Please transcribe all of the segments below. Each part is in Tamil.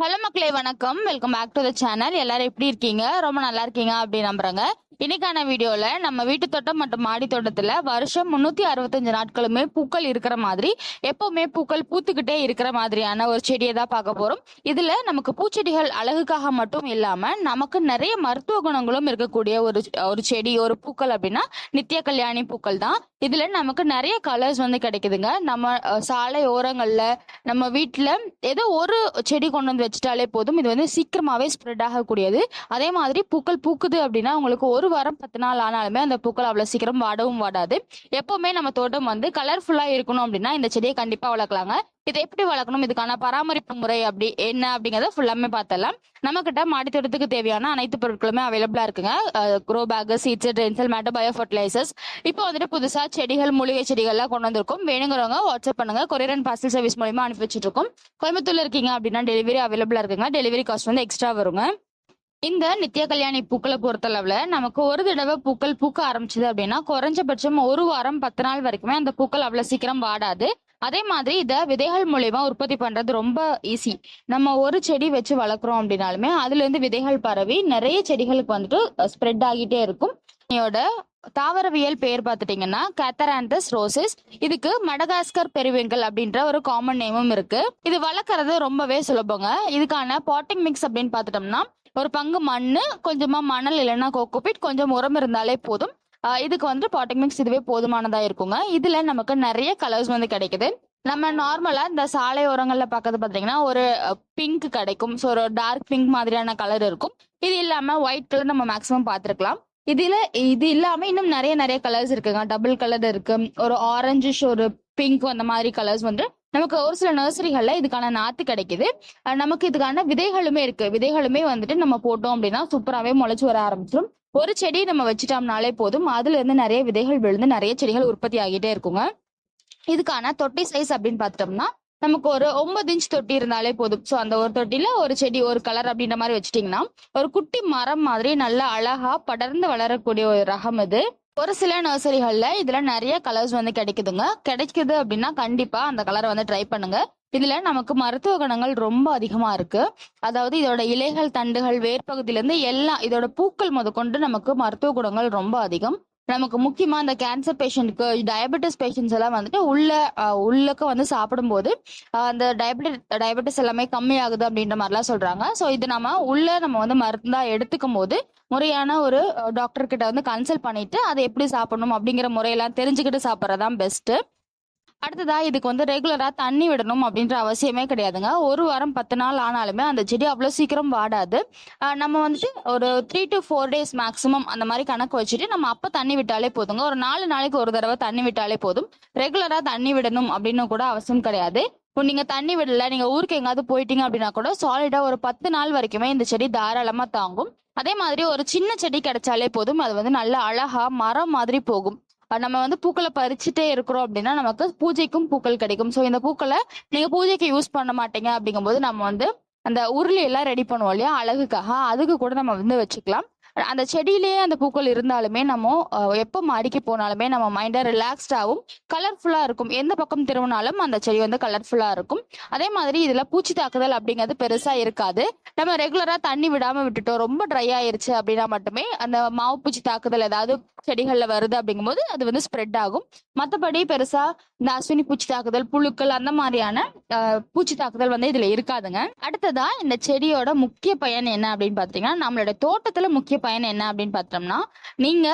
ஹலோ மக்களே வணக்கம். Welcome back to the channel எல்லாரும் எப்படி இருக்கீங்க? ரொம்ப நல்லா இருக்கீங்க அப்படின்னு நம்புறேங்க. இன்னைக்கான வீடியோல நம்ம வீட்டு தோட்டம் மற்றும் மாடி தோட்டத்துல வருஷம் முன்னூத்தி அறுபத்தஞ்சு நாட்களுமே பூக்கள் இருக்கிற மாதிரி எப்பவுமே பூக்கள் பூத்துக்கிட்டே இருக்கிற மாதிரியான ஒரு செடியை தான் பார்க்க போறோம். இதுல நமக்கு பூச்செடிகள் அழகுக்காக மட்டும் இல்லாம நமக்கு நிறைய மருத்துவ குணங்களும் இருக்கக்கூடிய ஒரு ஒரு செடி ஒரு பூக்கள் அப்படின்னா நித்திய கல்யாணி பூக்கள் தான். இதுல நமக்கு நிறைய கலர்ஸ் வந்து கிடைக்குதுங்க. நம்ம சாலை ஓரங்கள்ல நம்ம வீட்டுல ஏதோ ஒரு செடி கொண்டு வந்து வச்சுட்டாலே போதும். இது வந்து சீக்கிரமாவே ஸ்ப்ரெட் ஆகக்கூடியது. அதே மாதிரி பூக்கள் பூக்குது அப்படின்னா உங்களுக்கு ஒரு வாரம் பத்து நாள் ஆனாலுமே அந்த பூக்கள் அவ்வளவு சீக்கிரம் வாடவும் வாடாது. எப்பவுமே நம்ம தோட்டம் வந்து கலர்ஃபுல்லா இருக்கணும் அப்படின்னா இந்த செடியை கண்டிப்பா வளர்க்கலாங்க. இதை எப்படி வளர்க்கணும்? இதுக்கான பராமரிப்பு முறை அப்படி என்ன அப்படிங்கறத ஃபுல்லாமே பார்த்தலாம் நம்ம கிட்ட மாடி தோட்டத்துக்கு தேவையான அனைத்து பொருட்களுமே அவைலபிளா இருக்குங்க. க்ரோ பேக் சீட்ஸ் ட்ரென்சல் மேட்டர் பயோ ஃபர்டிலைசர்ஸ் இப்போ வந்துட்டு புதுசா செடிகள் மூலிகை செடிகள்லாம் கொண்டு வந்திருக்கும். வேணுங்கிறவங்க வாட்ஸ்அப் பண்ணுங்க. கொரியர் அண்ட் பார்சல் சர்வீஸ் மூலியமா அனுப்பி வச்சிருக்கோம் கோயம்புத்தூர்ல இருக்கீங்க அப்படின்னா டெலிவரி அவைலபிளா இருக்குங்க. டெலிவரி காஸ்ட் வந்து எக்ஸ்ட்ரா வருங்க. இந்த நித்திய கல்யாணி பூக்களை பொறுத்தளவுல நமக்கு ஒரு தடவை பூக்கள் பூக்க ஆரம்பிச்சது அப்படின்னா குறைஞ்சபட்சம் ஒரு வாரம் பத்து நாள் வரைக்குமே அந்த பூக்கள் அவ்வளவு சீக்கிரம் வாடாது. அதே மாதிரி இத விதைகள் மூலயமா உற்பத்தி பண்றது ரொம்ப ஈஸி நம்ம ஒரு செடி வச்சு வளர்க்குறோம் அப்படின்னாலுமே அதுல இருந்து விதைகள் பரவி நிறைய செடிகளுக்கு வந்துட்டு ஸ்ப்ரெட் ஆகிட்டே இருக்கும். தாவரவியல் பெயர் பார்த்துட்டீங்கன்னா கேத்தராந்தஸ் ரோசஸ் இதுக்கு மடகாஸ்கர் பெருவெங்கல் அப்படின்ற ஒரு காமன் நேமும் இருக்கு. இது வளர்க்கறது ரொம்பவே சுலபங்க. இதுக்கான பாட்டிங் மிக்ஸ் அப்படின்னு பார்த்துட்டோம்னா ஒரு பங்கு மண் கொஞ்சமா மணல் இல்லைன்னா கோகோபிட் கொஞ்சம் உரம் இருந்தாலே போதும். இதுக்கு வந்து பாட்டிங் மிக்ஸ் இதுவே போதுமானதா இருக்குங்க. இதுல நமக்கு நிறைய கலர்ஸ் வந்து கிடைக்குது. நம்ம நார்மலா இந்த சாலை ஓரங்கள்ல பார்க்கறது பாத்தீங்கன்னா ஒரு பிங்க் கிடைக்கும். ஸோ ஒரு டார்க் பிங்க் மாதிரியான கலர் இருக்கும். இது இல்லாம ஒயிட் கலர் நம்ம மேக்ஸிமம் பார்த்துருக்கலாம் இதுல இது இல்லாம இன்னும் நிறைய நிறைய கலர்ஸ் இருக்குங்க. டபுள் கலர் இருக்கு. ஒரு ஆரஞ்சிஷ் ஒரு பிங்க் அந்த மாதிரி கலர்ஸ் வந்து நமக்கு ஒரு சில நர்சரிகள்ல இதுக்கான நாத்து கிடைக்குது. நமக்கு இதுக்கான விதைகளுமே இருக்கு. விதைகளுமே வந்துட்டு நம்ம போட்டோம் அப்படின்னா சூப்பராகவே முளைச்சு வர ஆரம்பிச்சிடும் ஒரு செடி நம்ம வச்சுட்டோம்னாலே போதும். அதுல இருந்து நிறைய விதைகள் விழுந்து நிறைய செடிகள் உற்பத்தி ஆகிட்டே இருக்குங்க. இதுக்கான தொட்டி சைஸ் அப்படின்னு பார்த்துட்டோம்னா நமக்கு ஒரு ஒன்பது இன்ச் தொட்டி இருந்தாலே போதும். ஸோ அந்த ஒரு தொட்டில ஒரு செடி ஒரு கலர் அப்படின்ற மாதிரி வச்சுட்டீங்கன்னா ஒரு குட்டி மரம் மாதிரி நல்லா அழகா படர்ந்து வளரக்கூடிய ஒரு ரகம் இது. ஒரு சில நர்சரிகள்ல இதுல நிறைய கலர்ஸ் வந்து கிடைக்குதுங்க. கிடைக்குது அப்படின்னா கண்டிப்பா அந்த கலரை வந்து ட்ரை பண்ணுங்க. இதுல நமக்கு மருத்துவ குணங்கள் ரொம்ப அதிகமா இருக்கு. அதாவது இதோட இலைகள் தண்டுகள் வேர்பகுதியிலேருந்து எல்லாம் இதோட பூக்கள் முதற்கொண்டு நமக்கு மருத்துவ குணங்கள் ரொம்ப அதிகம். நமக்கு முக்கியமா இந்த கேன்சர் பேஷண்ட்க்கு டயபெட்டிஸ் பேஷண்ட்ஸ் எல்லாம் வந்துட்டு உள்ள உள்ளக்க வந்து சாப்பிடும்போது அந்த டயபெட்டிஸ் டயபெட்டிஸ் எல்லாமே கம்மியாகுது அப்படின்ற மாதிரிலாம் சொல்றாங்க. ஸோ இது நம்ம உள்ள நம்ம வந்து மருந்தா எடுத்துக்கும் போது முறையான ஒரு டாக்டர் கிட்ட வந்து கன்சல்ட் பண்ணிட்டு அதை எப்படி சாப்பிடணும் அப்படிங்கிற முறையெல்லாம் தெரிஞ்சுக்கிட்டு சாப்பிட்றதான் பெஸ்ட்டு அடுத்ததா இதுக்கு வந்து ரெகுலரா தண்ணி விடணும் அப்படின்ற அவசியமே கிடையாதுங்க. ஒரு வாரம் பத்து நாள் ஆனாலுமே அந்த செடி அவ்வளோ சீக்கிரம் வாடாது. நம்ம வந்துட்டு ஒரு three to four days maximum அந்த மாதிரி கணக்கு வச்சுட்டு நம்ம அப்போ தண்ணி விட்டாலே போதுங்க. ஒரு நாலு நாளைக்கு ஒரு தடவை தண்ணி விட்டாலே போதும். ரெகுலரா தண்ணி விடணும் அப்படின்னு கூட அவசியம் கிடையாது. இப்போ நீங்க தண்ணி விடல நீங்க ஊருக்கு எங்காவது போயிட்டீங்க அப்படின்னா கூட சாலிடா ஒரு பத்து நாள் வரைக்குமே இந்த செடி தாராளமா தாங்கும். அதே மாதிரி ஒரு சின்ன செடி கிடைச்சாலே போதும். அது வந்து நல்ல அழகா மரம் மாதிரி போகும். நம்ம வந்து பூக்களை பறிச்சுட்டே இருக்கிறோம் அப்படின்னா நமக்கு பூஜைக்கும் பூக்கள் கிடைக்கும். ஸோ இந்த பூக்களை நீங்க பூஜைக்கு யூஸ் பண்ண மாட்டீங்க அப்படிங்கும்போது நம்ம வந்து அந்த உருளி எல்லாம் ரெடி பண்ணுவோம் இல்லையா? அழகுக்காக. அதுக்கு கூட நம்ம வந்து வச்சுக்கலாம். அந்த செடியிலேயே அந்த பூக்கள் இருந்தாலுமே நம்ம எப்போ மாடிக்கு போனாலுமே நம்ம மைண்டை ரிலாக்ஸ்டாகவும் கலர்ஃபுல்லாக இருக்கும். எந்த பக்கம் திரும்பினாலும் அந்த செடி வந்து கலர்ஃபுல்லாக இருக்கும். அதே மாதிரி இதில் பூச்சி தாக்குதல் அப்படிங்கிறது பெருசாக இருக்காது. நம்ம ரெகுலராக தண்ணி விடாமல் விட்டுட்டோம் ரொம்ப ட்ரை ஆயிருச்சு அப்படின்னா மட்டுமே அந்த மாவு பூச்சி தாக்குதல் ஏதாவது செடிகளில் வருது அப்படிங்கும்போது அது வந்து ஸ்ப்ரெட் ஆகும். மற்றபடி பெருசாக இந்த அஸ்வினி பூச்சி தாக்குதல் புழுக்கள் அந்த மாதிரியான பூச்சி தாக்குதல் வந்து இதில் இருக்காதுங்க. அடுத்ததா இந்த செடியோட முக்கிய பயன் என்ன அப்படின்னு பார்த்தீங்கன்னா நம்மளோட தோட்டத்தில் முக்கிய பயன் என்ன அப்படின்னு பார்த்தோம்னா நீங்க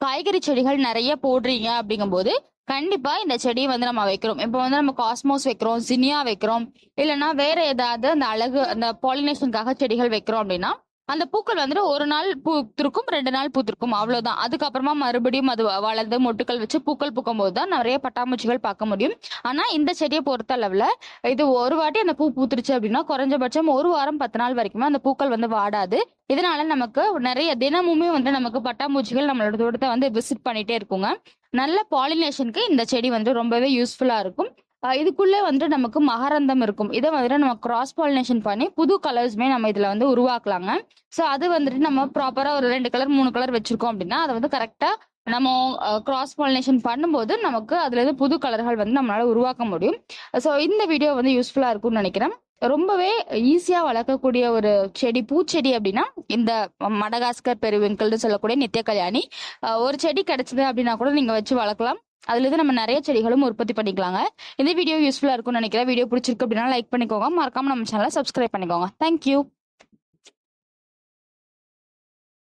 காய்கறி செடிகள் நிறைய போடுறீங்க அப்படிங்கும்போது கண்டிப்பா இந்த செடியை வந்து நம்ம வைக்கிறோம். இப்போ வந்து நம்ம காஸ்மோஸ் வைக்கிறோம் ஜினியா வைக்கிறோம் இல்லைன்னா வேற ஏதாவது அந்த அழகு அந்த பாலினேஷனுக்காக செடிகள் வைக்கிறோம் அப்படின்னா அந்த பூக்கள் வந்துட்டு ஒரு நாள் பூத்திருக்கும் ரெண்டு நாள் பூத்திருக்கும். அவ்வளவுதான். அதுக்கப்புறமா மறுபடியும் அது வ- வளர்ந்து மொட்டுக்கள் வச்சு பூக்கள் பூக்கும் போது தான் நிறைய பட்டாம்பூச்சிகள் பார்க்க முடியும். ஆனா இந்த செடியை பொறுத்த அளவுல இது ஒரு வாட்டி அந்த பூ பூத்துருச்சு அப்படின்னா குறைஞ்சபட்சம் ஒரு வாரம் பத்து நாள் வரைக்குமே அந்த பூக்கள் வந்து வாடாது. இதனால நமக்கு நிறைய தினமுமே வந்து நமக்கு பட்டாம்பூச்சிகள் நம்மளோட தோட்டத்தை வந்து விசிட் பண்ணிட்டே இருக்குங்க. நல்ல பாலினேஷனுக்கு இந்த செடி வந்து ரொம்பவே யூஸ்ஃபுல்லா இருக்கும். இதுக்குள்ளே வந்துட்டு நமக்கு மகரந்தம் இருக்கும். இதை வந்துட்டு நம்ம கிராஸ் பாலினேஷன் பண்ணி புது கலர்ஸ்மே நம்ம இதில் வந்து உருவாக்கலாங்க. ஸோ அது வந்துட்டு நம்ம ப்ராப்பராக ஒரு ரெண்டு கலர் மூணு கலர் வச்சுருக்கோம் அப்படின்னா அதை வந்து கரெக்டாக நம்ம கிராஸ் பாலினேஷன் பண்ணும்போது நமக்கு அதுலேருந்து புது கலர்கள் வந்து நம்மளால் உருவாக்க முடியும். ஸோ இந்த வீடியோ வந்து யூஸ்ஃபுல்லாக இருக்கும்னு நினைக்கிறேன். ரொம்பவே ஈஸியாக வளர்க்கக்கூடிய ஒரு செடி பூச்செடி அப்படின்னா இந்த மடகாஸ்கர் பெருவிங்கல்னு சொல்லக்கூடிய நித்திய கல்யாணி ஒரு செடி கிடைச்சது அப்படின்னா கூட நீங்கள் வச்சு வளர்க்கலாம். அதுலேருந்து நம்ம நிறைய செடிகளும் உற்பத்தி பண்ணிக்கலாங்க. இந்த வீடியோ யூஸ்ஃபுல்லாக இருக்கும்னு நினைக்கிறேன். வீடியோ பிடிச்சிருக்கு அப்படின்னா லைக் பண்ணிக்கோங்க. மறக்காம நம்ம சேனலை சப்ஸ்கிரைப் பண்ணிக்கோங்க. தேங்க்யூ